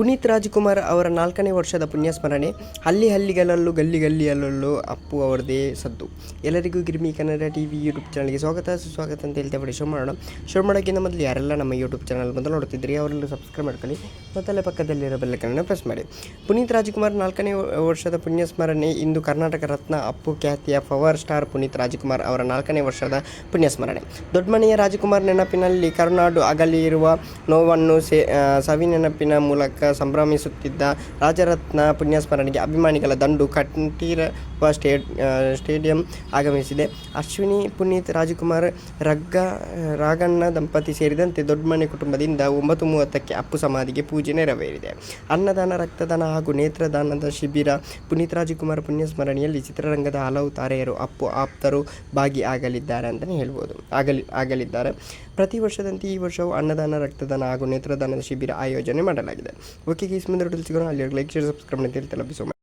ಪುನೀತ್ ರಾಜ್ಕುಮಾರ್ ಅವರ ನಾಲ್ಕನೇ ವರ್ಷದ ಪುಣ್ಯಸ್ಮರಣೆ ಹಳ್ಳಿ ಹಳ್ಳಿಗಳಲ್ಲೂ ಗಲ್ಲಿ ಗಲ್ಲಿಯಲ್ಲೂ ಅಪ್ಪು ಅವರದೇ ಸದ್ದು. ಎಲ್ಲರಿಗೂ Girmi Kannada T V YouTube ಚಾನಲ್ಗೆ ಸ್ವಾಗತ, ಸುಸ್ವಾಗತ ಅಂತ ಹೇಳ್ತಾ ಬಿಡಿ ಶೋ ಮಾಡೋಣ. ಶೋ ಮಾಡೋಕ್ಕಿಂತ ಮೊದಲು ಯಾರೆಲ್ಲ ನಮ್ಮ ಯೂಟ್ಯೂಬ್ ಚಾನಲ್ ಮೊದಲು ನೋಡ್ತಿದ್ರಿ ಅವರೆಲ್ಲ ಸಬ್ಸ್ಕ್ರೈಬ್ ಮಾಡ್ಕೊಳ್ಳಿ, ಮತ್ತಲ್ಲೇ ಪಕ್ಕದಲ್ಲಿರೋ ಬೆಲ್ಲಕ್ಕನ್ನು ಪ್ರೆಸ್ ಮಾಡಿ. ಪುನೀತ್ ರಾಜ್ಕುಮಾರ್ ನಾಲ್ಕನೇ ವರ್ಷದ ಪುಣ್ಯಸ್ಮರಣೆ, ಇಂದು ಕರ್ನಾಟಕ ರತ್ನ ಅಪ್ಪು ಖ್ಯಾತಿಯ ಪವರ್ ಸ್ಟಾರ್ ಪುನೀತ್ ರಾಜ್ಕುಮಾರ್ ಅವರ ನಾಲ್ಕನೇ ವರ್ಷದ ಪುಣ್ಯಸ್ಮರಣೆ. ದೊಡ್ಡಮನೆಯ ರಾಜ್ಕುಮಾರ್ ನೆನಪಿನಲ್ಲಿ ಕರುನಾಡು ಅಗಲಿರುವ ನೋವನ್ನು ಸೇ ಸವಿ ನೆನಪಿನ ಮೂಲಕ ಸಂಭ್ರಮಿಸುತ್ತಿದ್ದ ರಾಜರತ್ನ ಪುಣ್ಯಸ್ಮರಣೆಗೆ ಅಭಿಮಾನಿಗಳ ದಂಡು ಕಂಠೀರವ ಸ್ಟೇ ಸ್ಟೇಡಿಯಂ ಆಗಮಿಸಿದೆ. ಅಶ್ವಿನಿ, ಪುನೀತ್, ರಾಜಕುಮಾರ್, ರಗ್ಗ, ರಾಗಣ್ಣ ದಂಪತಿ ಸೇರಿದಂತೆ ದೊಡ್ಡಮನೆ ಕುಟುಂಬದಿಂದ ಒಂಬತ್ತು ಮೂವತ್ತಕ್ಕೆ ಅಪ್ಪು ಸಮಾಧಿಗೆ ಪೂಜೆ ನೆರವೇರಿದೆ. ಅನ್ನದಾನ, ರಕ್ತದಾನ ಹಾಗೂ ನೇತ್ರದಾನದ ಶಿಬಿರ ಪುನೀತ್, ರಾಜಕುಮಾರ್ ಪುಣ್ಯಸ್ಮರಣೆಯಲ್ಲಿ ಚಿತ್ರರಂಗದ ಹಲವು ತಾರೆಯರು ಅಪ್ಪು ಆಪ್ತರು ಭಾಗಿಯಾಗಲಿದ್ದಾರೆ ಅಂತಲೇ ಹೇಳ್ಬೋದು. ಆಗಲಿ ಆಗಲಿದ್ದಾರೆ. ಪ್ರತಿ ವರ್ಷದಂತೆ ಈ ವರ್ಷವೂ ಅನ್ನದಾನ, ರಕ್ತದಾನ ಹಾಗೂ ನೇತ್ರದಾನದ ಶಿಬಿರ ಆಯೋಜನೆ ಮಾಡಲಾಗಿದೆ. ஓகே கேஸ் இந்த டீல்ஸுக்கு அள்ளி லைக் ஷேர் சப்ஸ்கிரைப் பண்ணி தெரியல